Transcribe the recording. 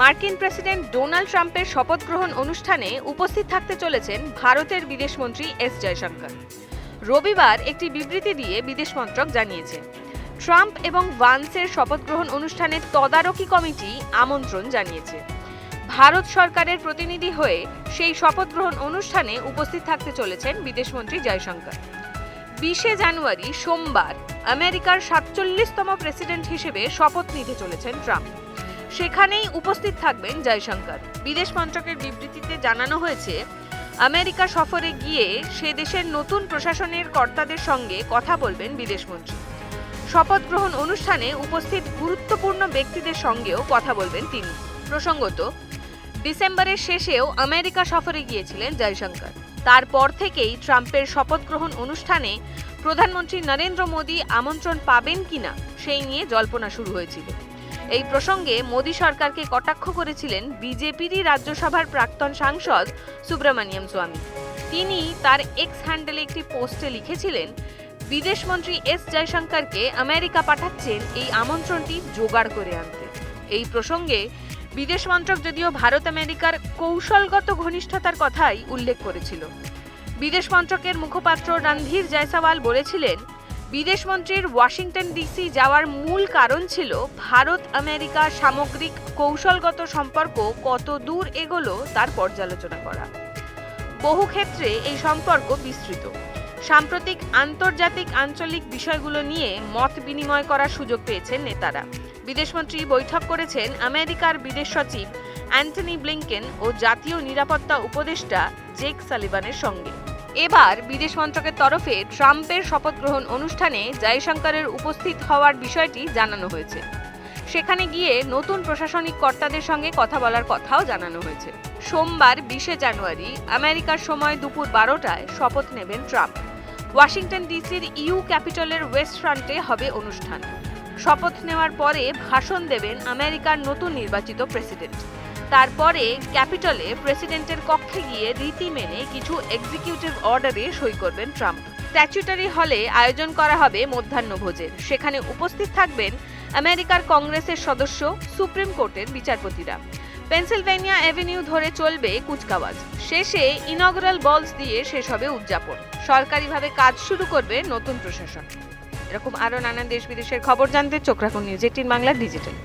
মার্কিন president Donald ট্রাম্পের শপথ গ্রহণ অনুষ্ঠানে উপস্থিত থাকতে চলেছেন ভারতের বিদেশমন্ত্রী এস জয়শঙ্কর। রবিবার একটি বিবৃতি দিয়ে বিদেশ মন্ত্রক জানিয়েছে, ট্রাম্প এবং ভান্সের শপথ গ্রহণ অনুষ্ঠানের তদারকি কমিটি আমন্ত্রণ জানিয়েছে। ভারত সরকারের প্রতিনিধি হয়ে সেই শপথ গ্রহণ অনুষ্ঠানে উপস্থিত থাকতে চলেছেন বিদেশমন্ত্রী জয়শঙ্কর। বিশে জানুয়ারি সোমবার আমেরিকার সাতচল্লিশতম প্রেসিডেন্ট হিসেবে শপথ নিতে চলেছেন ট্রাম্প। সেখানেই উপস্থিত থাকবেন জয়শঙ্কর। বিদেশ মন্ত্রকের বিবৃতিতে জানানো হয়েছে, আমেরিকা সফরে গিয়ে সে দেশের নতুন প্রশাসনের কর্তাদের সঙ্গে কথা বলবেন বিদেশমন্ত্রী শপথ গ্রহণ অনুষ্ঠানে উপস্থিত গুরুত্বপূর্ণ ব্যক্তিদের সঙ্গেও কথা বলবেন তিনি। প্রসঙ্গত, ডিসেম্বরের শেষেও আমেরিকা সফরে গিয়েছিলেন জয়শঙ্কর। তারপর থেকেই ট্রাম্পের শপথ গ্রহণ অনুষ্ঠানে প্রধানমন্ত্রী নরেন্দ্র মোদী আমন্ত্রণ পাবেন কিনা, সেই নিয়ে জল্পনা শুরু হয়েছিল। এই প্রসঙ্গে মোদী সরকারকে কটাক্ষ করেছিলেন বিজেপিরই রাজ্যসভার প্রাক্তন সাংসদ সুব্রমণিয়ম স্বামী। তিনি তার এক্স হ্যান্ডেলে একটি পোস্টে লিখেছিলেন বিদেশমন্ত্রী এস জয়শঙ্করকে আমেরিকা পাঠাচ্ছেন এই আমন্ত্রণটি জোগাড় করে আনতে। এই প্রসঙ্গে বিদেশ মন্ত্রক যদিও ভারত আমেরিকার কৌশলগত ঘনিষ্ঠতার কথাই উল্লেখ করেছিল। বিদেশ মন্ত্রকের মুখপাত্র রণধীর জয়সওয়াল বলেছিলেন বিদেশমন্ত্রীর ওয়াশিংটন ডিসি যাওয়ার মূল কারণ ছিল ভারত আমেরিকা সামগ্রিক কৌশলগত সম্পর্ক কত দূর এগোলো তার পর্যালোচনা করা। বহু ক্ষেত্রে এই সম্পর্ক বিস্তৃত। সাম্প্রতিক আন্তর্জাতিক আঞ্চলিক বিষয়গুলো নিয়ে মত বিনিময় করার সুযোগ পেয়েছেন নেতারা। বিদেশমন্ত্রী বৈঠক করেছেন আমেরিকার বিদেশ সচিব অ্যান্টনি ব্লিংকেন ও জাতীয় নিরাপত্তা উপদেষ্টা জেক সালিভানের সঙ্গে। এবার বিদেশ মন্ত্রকের তরফে ট্রাম্পের শপথ গ্রহণ অনুষ্ঠানে জয়শঙ্করের উপস্থিত হওয়ার বিষয়টি জানানো হয়েছে। সেখানে গিয়ে নতুন প্রশাসনিক কর্তাদের সঙ্গে কথা বলার কথাও জানানো হয়েছে। সোমবার বিশে জানুয়ারি আমেরিকার সময় দুপুর বারোটায় শপথ নেবেন ট্রাম্প। ওয়াশিংটন ডিসির ইউ ক্যাপিটলের ওয়েস্ট ফ্রন্টে হবে অনুষ্ঠান। শপথ নেওয়ার পরে ভাষণ দেবেন আমেরিকার নতুন নির্বাচিত প্রেসিডেন্ট। তারপরে ক্যাপিটলে প্রেসিডেন্টের কক্ষে গিয়ে রীতি মেনে কিছু এক্সিকিউটিভ অর্ডারে সই করবেন ট্রাম্প। স্ট্যাচুটারি হলে আয়োজন করা হবে মধ্যাহ্নভোজের সেখানে উপস্থিত থাকবেন আমেরিকার কংগ্রেসের সদস্য, সুপ্রিম কোর্টের বিচারপতিরা। পেনসিলভেনিয়া অ্যাভিনিউ ধরে চলবে কুচকাওয়াজ। শেষে ইনগরাল বলস দিয়ে শেষ হবে উদযাপন। সরকারিভাবে কাজ শুরু করবে নতুন প্রশাসন। এরকম আরও নানান দেশ বিদেশের খবর জানতে চোখ রাখুন নিউজ এইটিন বাংলা ডিজিটাল।